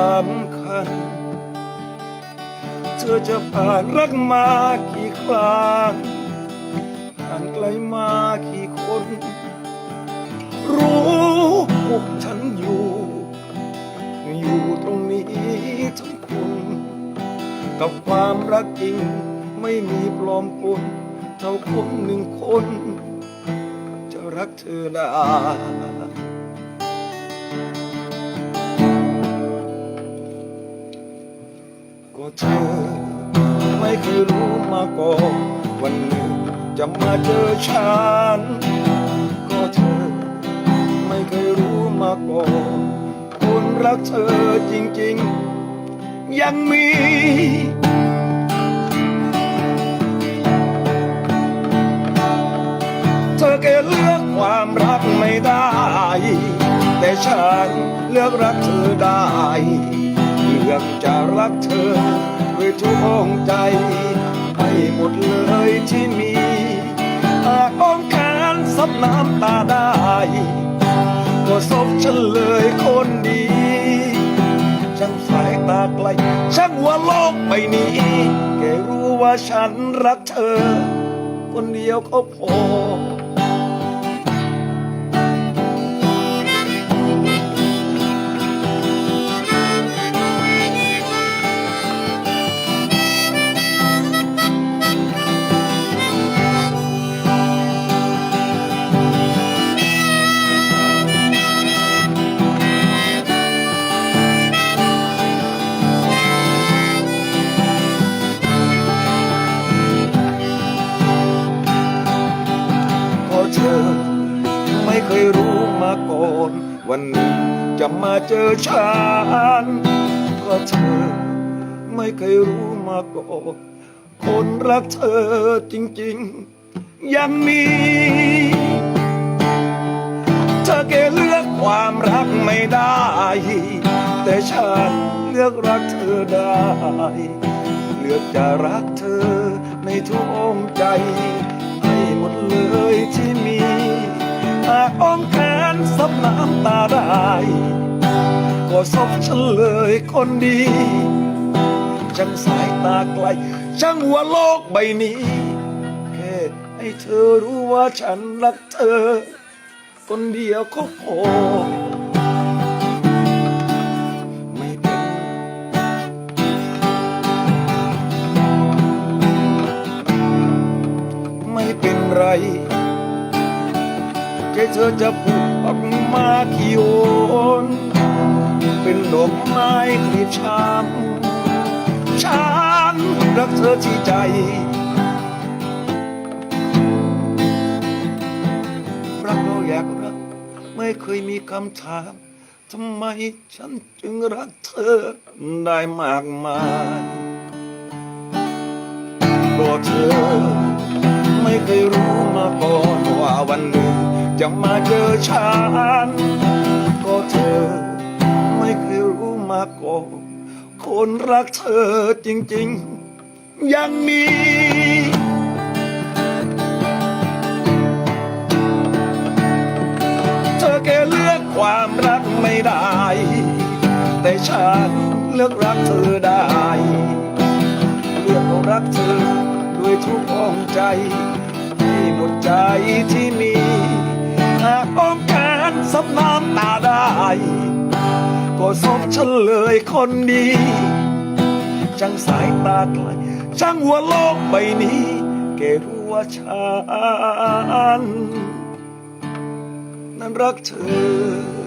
สำคัญ เธอจะผ่านรักมากี่ครั้งผ่านไกลมากี่คน รู้พวกฉันอยู่ อยู่ตรงนี้ทุกคน กับความรักจริงไม่มีปลอมปนเท่าคนหนึ่งคน จะรักเธอได้ เธอ ไม่เคยรู้มาก่อนวันหนึ่งจะมาเจอฉัน ก็เธอ ไม่เคยรู้มาก่อนคนรักเธอจริงๆ ยังมีเธอแค่เลือกความรักไม่ได้ แต่ฉันเลือกรักเธอได้ อกจะรักเธอด้วยทุกองใจให้หมดเลยที่มีหากอ้อมแขนซับน้ำตาได้ ก็สบฉันเลยคนดีช่างสายตาไกลช่างว่าโลกใบนี้แค่รู้ว่าฉันรักเธอ คนเดียวก็พอ เธอไม่เคยรู้มาก่อน วันหนี้จะมาเจอฉันก็เธอ ไม่เคยรู้มาก่อนคนรักเธอจริงๆ ยังมี เธอแค่เลือกความรักไม่ได้ แต่ฉันเลือกรักเธอได้ เลือกจะรักเธอในทุกอ้อมใจ ให้หมดเลยที่ นซับน้ำตาได้ ก็สบฉันเลยคนดีช่างสายตาไกลช่างหัวโลกใบนี้ แค่ให้เธอรู้ว่าฉันรักเธอ คนเดียวก็พอไม่เป็นไม่เป็นไรแค่เธอจะปลูกออก มากี่โอนเป็นดอกไม้กลีบช้ำฉันรักเธอที่ใจรักเราอยากรัก ไม่เคยมีคำถามทำไมฉันจึงรักเธอได้มากมายก็เมาเจอฉันก็เธอไม่เคยรู้มาก่อนคนรักเธอจริงๆ ยังมีเธอแค่เลือกความรักไม่ได้ แต่ฉันเลือกรักเธอได้ เลือกรักเธอด้วยทุกห้องใจให้หมดใจที่มี หากอ้อมแขนซับน้ำตาได้ ก็สบฉันเลยคนดีช่างสายตาไกลช่างหัวโลกใบนี้แกรู้ว่าฉันนั้นรักเธอ